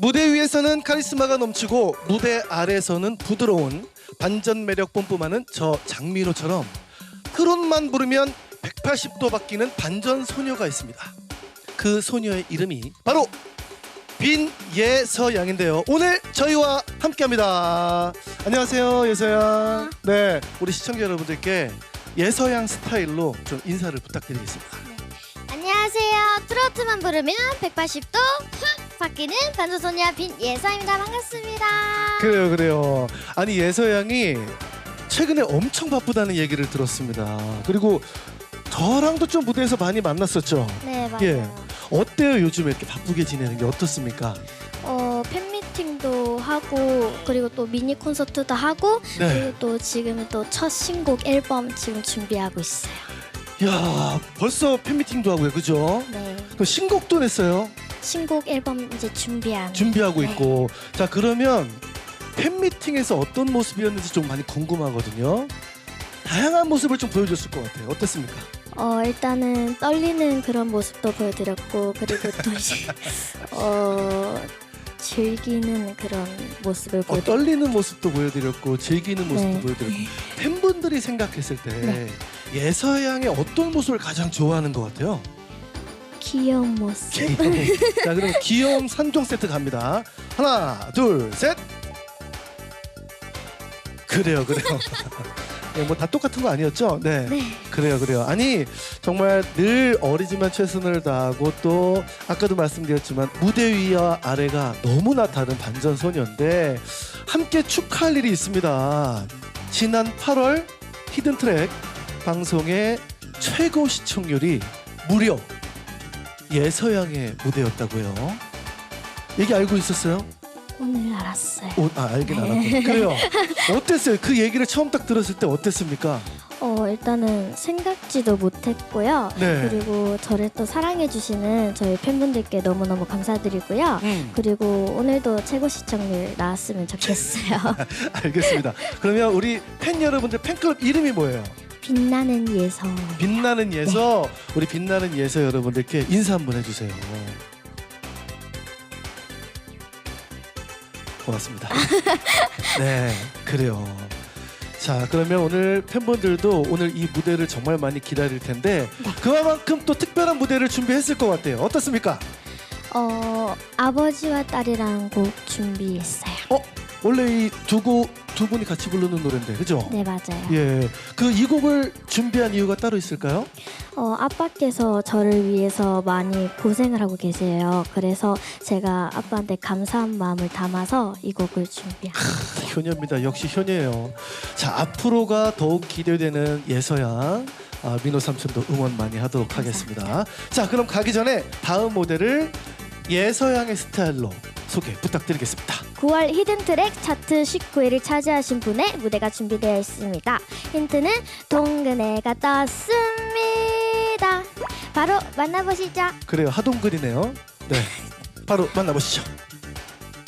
무대 위에서는 카리스마가 넘치고 무대 아래에서는 부드러운 반전 매력 뿜뿜하는 저 장미로처럼 트롯만 부르면 180도 바뀌는 반전 소녀가 있습니다. 그 소녀의 이름이 바로 빈예서 양인데요. 오늘 저희와 함께합니다. 안녕하세요, 예서 양. 네, 우리 시청자 여러분들께 예서 양 스타일로 좀 인사를 부탁드리겠습니다. 안녕하세요. 트로트만 부르면 180도 확 바뀌는 반전소녀 빈 예서입니다. 반갑습니다. 그래요, 그래요. 아니 예서 양이 최근에 엄청 바쁘다는 얘기를 들었습니다. 그리고 저랑도 좀 무대에서 많이 만났었죠. 네, 맞아요. 예. 어때요 요즘에 이렇게 바쁘게 지내는 게 어떻습니까? 어, 팬미팅도 하고 그리고 또 미니 콘서트도 하고 네. 그리고 또 지금은 또 첫 신곡 앨범 지금 준비하고 있어요. 야 벌써 팬미팅도 하고요, 그죠? 네. 또 신곡도 냈어요. 신곡 앨범 이제 준비한 준비하고 네. 있고. 자 그러면 팬미팅에서 어떤 모습이었는지 좀 많이 궁금하거든요. 다양한 모습을 좀 보여줬을 것 같아요. 어땠습니까? 어, 일단은 떨리는 그런 모습도 보여드렸고 그리고 또 이제 어, 즐기는 그런 모습을 어, 떨리는 모습도 보여드렸고 즐기는 모습도 네. 보여드렸고 팬분들이 생각했을 때 네. 예서양의 어떤 모습을 가장 좋아하는 것 같아요? 귀여운 모습. 자 그럼 귀여움 3종 세트 갑니다. 하나 둘 셋. 그래요 그래요. 네, 뭐다 똑같은 거 아니었죠? 네. 네. 그래요 그래요. 아니 정말 늘 어리지만 최선을 다하고 또 아까도 말씀드렸지만 무대 위와 아래가 너무나 다른 반전 소녀인데 함께 축하할 일이 있습니다. 지난 8월 히든 트랙 방송의 최고 시청률이 무려 예서양의 무대였다고요. 얘기 알고 있었어요? 오늘 알았어요. 오, 아 알긴 네. 알았고 그래요. 어땠어요? 그 얘기를 처음 딱 들었을 때 어땠습니까? 어 일단은 생각지도 못했고요. 네. 그리고 저를 또 사랑해주시는 저희 팬분들께 너무너무 감사드리고요. 음, 그리고 오늘도 최고 시청률 나왔으면 좋겠어요. 알겠습니다. 그러면 우리 팬 여러분들 팬클럽 이름이 뭐예요? 빛나는 예서. 빛나는 예서 우리 빛나는 예서 여러분들께 인사 한번 해주세요. 고맙습니다. 네, 그래요. 자, 그러면 오늘 팬분들도 오늘 이 무대를 정말 많이 기다릴 텐데 네. 그만큼 또 특별한 무대를 준비했을 것 같아요. 어떻습니까? 어 아버지와 딸이라는 곡 준비했어요. 어, 원래 이 두 곡 두 분이 같이 부르는 노래인데, 그죠? 네 맞아요. 예, 그 이 곡을 준비한 이유가 따로 있을까요? 어 아빠께서 저를 위해서 많이 고생을 하고 계세요. 그래서 제가 아빠한테 감사한 마음을 담아서 이 곡을 준비한. 효녀입니다. 역시 효녀예요. 자 앞으로가 더욱 기대되는 예서양 아, 민호 삼촌도 응원 많이 하도록 하겠습니다. 자 그럼 가기 전에 다음 모델을 예서양의 스타일로 소개 부탁드리겠습니다. 9월 히든 트랙 차트 19위를 차지하신 분의 무대가 준비되어 있습니다. 힌트는 동근해가 떴습니다. 바로 만나보시죠. 그래요 하동근이네요. 네 바로 만나보시죠.